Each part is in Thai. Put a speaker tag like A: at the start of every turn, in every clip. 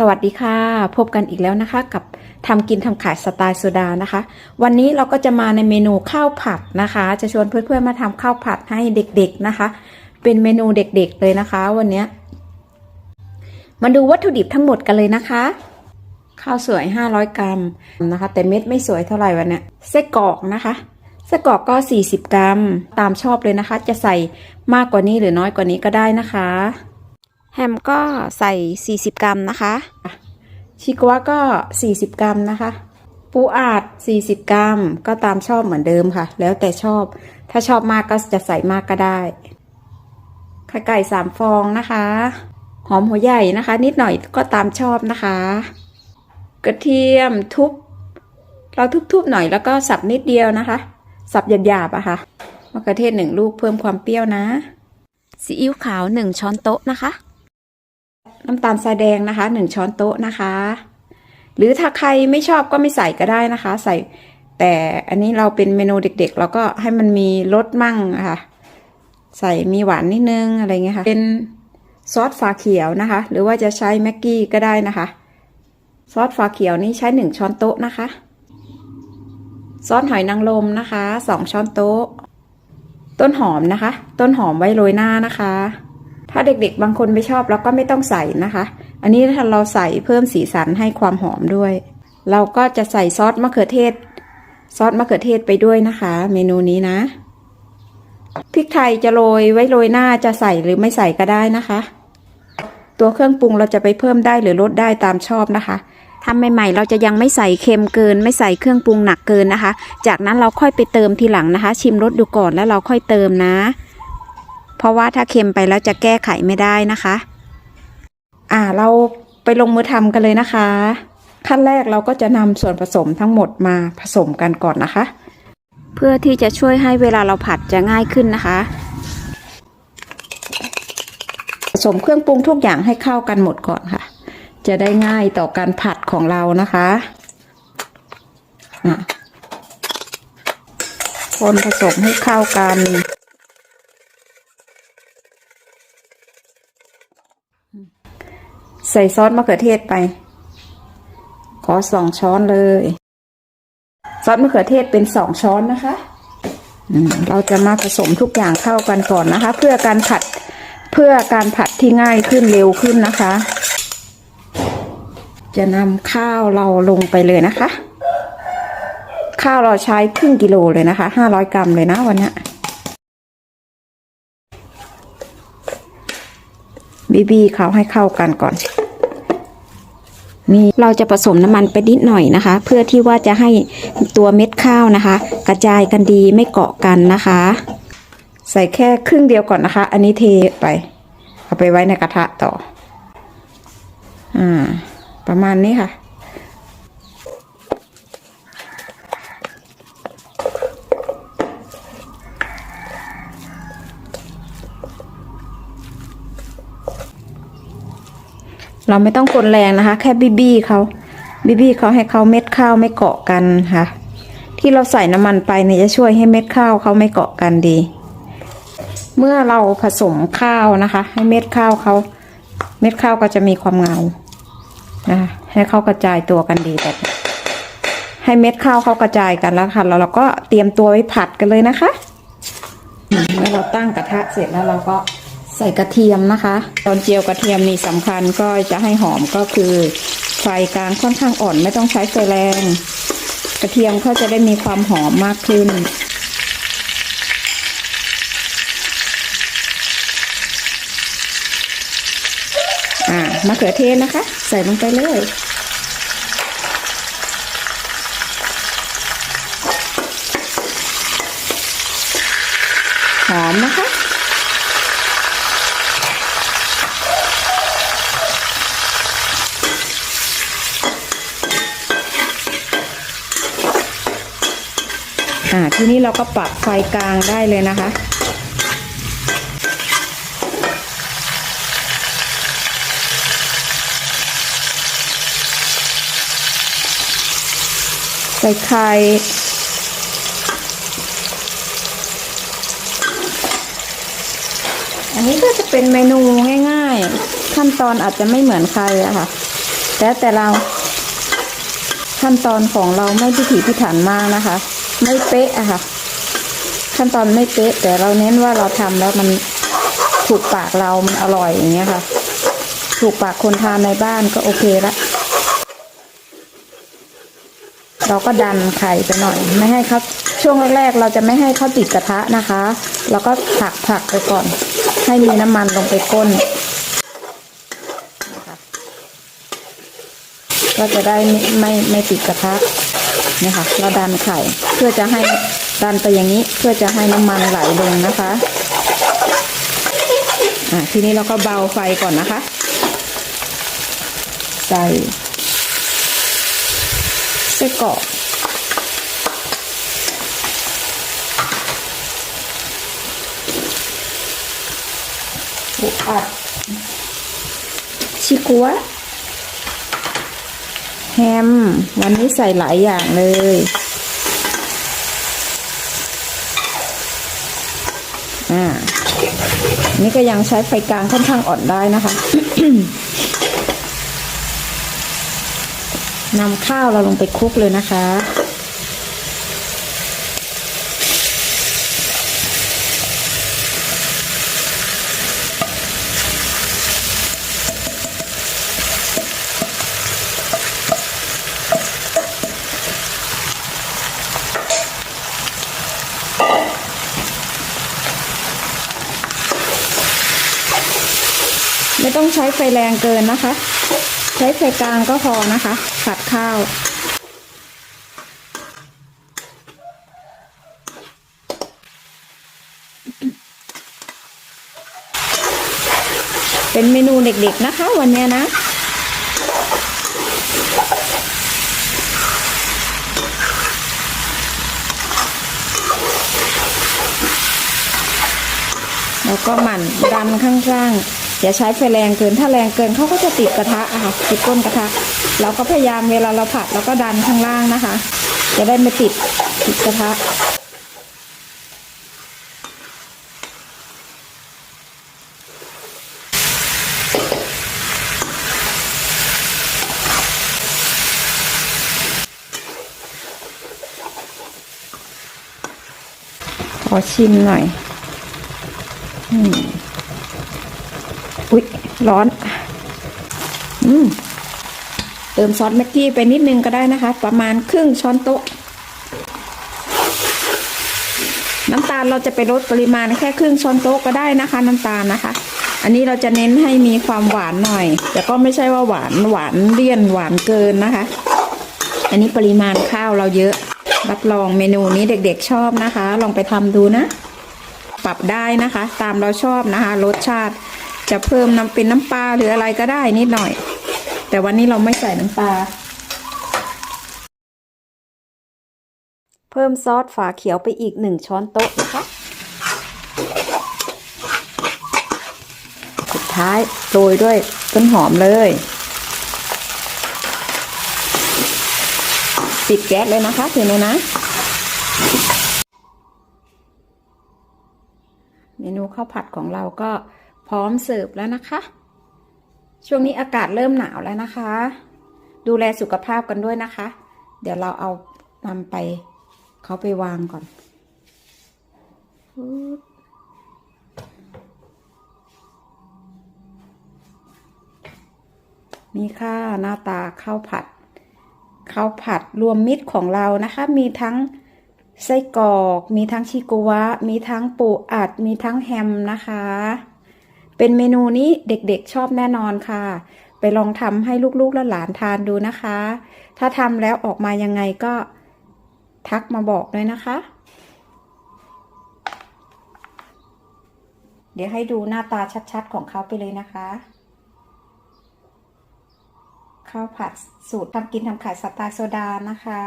A: สวัสดีค่ะ พบกันอีกแล้วนะคะ กับทำกินทำขายสไตล์โซดานะคะ วันนี้เราก็จะมาในเมนูข้าวผัดนะคะ จะชวนเพื่อนๆมาทำข้าวผัดให้เด็กๆนะคะ เป็นเมนูเด็กๆเลยนะคะ วันนี้มาดูวัตถุดิบทั้งหมดกันเลยนะคะ ข้าวสวย 500 กรัมนะคะ แต่เม็ดไม่สวยเท่าไหร่วันนี้ไส้กรอกนะคะไส้กรอกก็ 40 กรัม ตามชอบเลยนะคะ จะใส่มากกว่านี้หรือน้อยกว่านี้ก็ได้นะคะ แฮมก็ใส่ 40 กรัมนะคะ ชิกวะก็ 40 กรัมนะคะ ปูอาด 40 กรัม ก็ตามชอบเหมือนเดิมค่ะ แล้วแต่ชอบ ถ้าชอบมากก็จะใส่มากก็ได้ ไข่ไก่สามฟองนะคะ หอมหัวใหญ่นะคะ นิดหน่อยก็ตามชอบนะคะ กระเทียมทุบ เราทุบๆหน่อยแล้วก็สับนิดเดียวนะคะ สับหยาบๆอะค่ะมะเขือเทศหนึ่งลูกเพิ่มความเปรี้ยวนะ ซีอิ๊วขาวหนึ่งช้อนโต๊ะนะคะ น้ำตาลทรายแดงนะคะหนึ่งช้อนโต๊ะนะคะ หรือถ้าใครไม่ชอบก็ไม่ใส่ก็ได้นะคะ ใส่แต่อันนี้เราเป็นเมนูเด็กๆ เราก็ให้มันมีรสมั่งะค่ะใส่มีหวานนิดนึงอะไรเงี้ยค่ะ เป็นซอสฝาเขียวนะคะ หรือว่าจะใช้แม็กกี้ก็ได้นะคะ ซอสฝาเขียวนี่ใช้หนึ่งช้อนโต๊ะนะคะ ซอสหอยนางรมนะคะสองช้อนโต๊ะ ต้นหอมนะคะ ต้นหอมไว้โรยหน้านะคะ ถ้าเด็กๆ บางคนไม่ชอบเราก็ไม่ต้องใส่นะคะ อันนี้ถ้าเราใส่เพิ่มสีสันให้ความหอมด้วย เราก็จะใส่ซอสมะเขือเทศ ซอสมะเขือเทศไปด้วยนะคะ เมนูนี้นะพริกไทยจะโรยไว้โรยหน้าจะใส่หรือไม่ใส่ก็ได้นะคะ ตัวเครื่องปรุงเราจะไปเพิ่มได้หรือลดได้ตามชอบนะคะทำใหม่ๆเราจะยังไม่ใส่เค็มเกิน ไม่ใส่เครื่องปรุงหนักเกินนะคะ จากนั้นเราค่อยไปเติมทีหลังนะคะ ชิมรสดูก่อนแล้วเราค่อยเติมนะ เพราะว่าถ้าเค็มไปแล้วจะแก้ไขไม่ได้นะคะ อ่าเราไปลงมือทำกันเลยนะคะ ขั้นแรกเราก็จะนำส่วนผสมทั้งหมดมาผสมกันก่อนนะคะ เพื่อที่จะช่วยให้เวลาเราผัดจะง่ายขึ้นนะคะ ผสมเครื่องปรุงทุกอย่างให้เข้ากันหมดก่อนค่ะ จะได้ง่ายต่อการผัดของเรานะคะอะคนผสมให้เข้ากัน ใส่ซอสมะเขือเทศไป ขอสองช้อนเลย ซอสมะเขือเทศเป็นสองช้อนนะคะเราจะมาผสมทุกอย่างเข้ากันก่อนนะคะ เพื่อการผัดเพื่อการผัดที่ง่ายขึ้นเร็วขึ้นนะคะ จะนำข้าวเราลงไปเลยนะคะ ข้าวเราใช้ครึ่งกิโลเลยนะคะห้าร้อยกรัมเลยนะวันนี้ บีบีเขาให้เข้ากันก่อน นี่เราจะผสมน้ำมันไปนิดหน่อยนะคะ เพื่อที่ว่าจะให้ตัวเม็ดข้าวนะคะ กระจายกันดีไม่เกาะกันนะคะ ใส่แค่ครึ่งเดียวก่อนนะคะ อันนี้เทไปเอาไปไว้ในกระทะต่อ อ่า ประมาณนี้ค่ะ เราไม่ต้องคนแรงนะคะ แค่บีบี้เขาบีบี้เขาให้เขาเม็ดข้าวไม่เกาะกันค่ะ ที่เราใส่น้ำมันไปเนี่ยจะช่วยให้เม็ดข้าวเขาไม่เกาะกันดี เมื่อเราผสมข้าวนะคะ ให้เม็ดข้าวเขาเม็ดข้าวก็จะมีความเงานะคะให้เขากระจายตัวกันดีแบบให้เม็ดข้าวเขากระจายกันแล้วค่ะแล้วเราก็เตรียมตัวไว้ผัดกันเลยนะคะเมื่อเราตั้งกระทะเสร็จแล้วเราก็ ใส่กระเทียมนะคะ ตอนเจียวกระเทียมนี่สำคัญก็จะให้หอมก็คือ ไฟกลางค่อนข้างอ่อนไม่ต้องใช้ไฟแรง กระเทียมเขาจะได้มีความหอมมากขึ้น อ่ามะเขือเทศนะคะ ใส่ลงไปเลยหอมนะคะ อ่าทีนี้เราก็ปรับไฟกลางได้เลยนะคะ ใส่ไข่อันนี้ก็จะเป็นเมนูง่าย ๆ ขั้นตอนอาจจะไม่เหมือนใครอะค่ะแล้วแต่เราขั้นตอนของเราไม่พิถีพิถันมากนะคะ ไม่เป๊ะอะค่ะ ขั้นตอนไม่เป๊ะ แต่เราเน้นว่าเราทำแล้วมันถูกปากเรามันอร่อยอย่างเงี้ยค่ะ ถูกปากคนทานในบ้านก็โอเคละเราก็ดันไข่ไปหน่อย ไม่ให้เขาช่วงแรกๆเราจะไม่ให้เขาติดกระทะนะคะเราก็ผักผักไปก่อน ให้มีน้ำมันลงไปก้นก็จะได้ไม่ไม่ติดกระทะ นี่ยค่ะเราดันไข่เพื่อจะให้ดันไปอย่างนี้เพื่อจะให้น้ำมันไหลลงนะคะอะทีนี้เราก็เบาไฟก่อนนะคะ ใส่ไส้กรอกอัดชิกัว แฮม วันนี้ใส่หลายอย่างเลย อ่า นี่ก็ยังใช้ไฟกลางค่อนข้างอ่อนได้นะคะนำข้าวเราลงไปคลุกเลยนะคะ ต้องใช้ไฟแรงเกินนะคะ ใช้ไฟกลางก็พอนะคะ ผัดข้าวเป็นเมนูเด็กๆนะคะวันนี้นะ แล้วก็หมั่นดันข้างๆ อย่าใช้ไฟแรงเกิน ถ้าแรงเกินเขาก็จะติดกระทะค่ะติดก้นกระทะ เราก็พยายามเวลาเราผัดเราก็ดันข้างล่างนะคะ จะได้ไม่ติดติดกระทะขอชิมหน่อย อืม อุ๊ยร้อน อืมเติมซอสแม็กกี้ไปนิดนึงก็ได้นะคะ ประมาณครึ่งช้อนโต๊ะ น้ำตาลเราจะไปลดปริมาณแค่ครึ่งช้อนโต๊ะก็ได้นะคะ น้ำตาลนะคะ อันนี้เราจะเน้นให้มีความหวานหน่อย แต่ก็ไม่ใช่ว่าหวานหวานเลี่ยนหวานเกินนะคะ อันนี้ปริมาณข้าวเราเยอะ รับรองเมนูนี้เด็กๆชอบนะคะ ลองไปทำดูนะ ปรับได้นะคะ ตามเราชอบนะคะ รสชาติ จะเพิ่มน้ำเป็นน้ำปลาหรืออะไรก็ได้นิดหน่อย แต่วันนี้เราไม่ใส่น้ำปลา เพิ่มซอสฝาเขียวไปอีกหนึ่งช้อนโต๊ะนะคะสุดท้ายโรยด้วยต้นหอมเลยปิดแก๊สเลยนะคะทีนี้นะ เมนูข้าวผัดของเราก็ พร้อมเสิร์ฟแล้วนะคะ ช่วงนี้อากาศเริ่มหนาวแล้วนะคะ ดูแลสุขภาพกันด้วยนะคะ เดี๋ยวเราเอานำไปเขาไปวางก่อน นี่ค่ะหน้าตาข้าวผัดข้าวผัดรวมมิตรของเรานะคะ มีทั้งไส้กรอก มีทั้งชิโกวะ มีทั้งปูอัด มีทั้งแฮมนะคะ เป็นเมนูนี้เด็กๆชอบแน่นอนค่ะ ไปลองทำให้ลูกๆและหลานทานดูนะคะ ถ้าทำแล้วออกมายังไงก็ทักมาบอกด้วยนะคะ เดี๋ยวให้ดูหน้าตาชัดๆ ของเขาไปเลยนะคะข้าวผัดสูตรทำกินทำขายสไตล์โซดานะคะ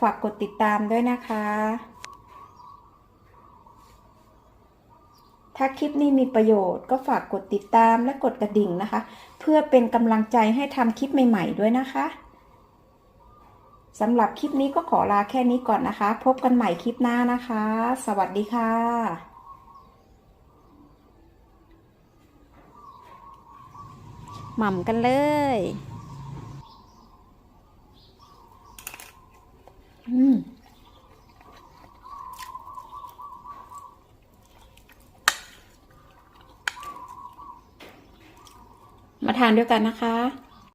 A: ฝากกดติดตามด้วยนะคะ ถ้าคลิปนี้มีประโยชน์ก็ฝากกดติดตามและกดกระดิ่งนะคะ เพื่อเป็นกำลังใจให้ทำคลิปใหม่ๆด้วยนะคะสำหรับคลิปนี้ก็ขอลาแค่นี้ก่อนนะคะ พบกันใหม่คลิปหน้านะคะ สวัสดีค่ะหม่ำกันเลย ทานด้วยกันนะคะ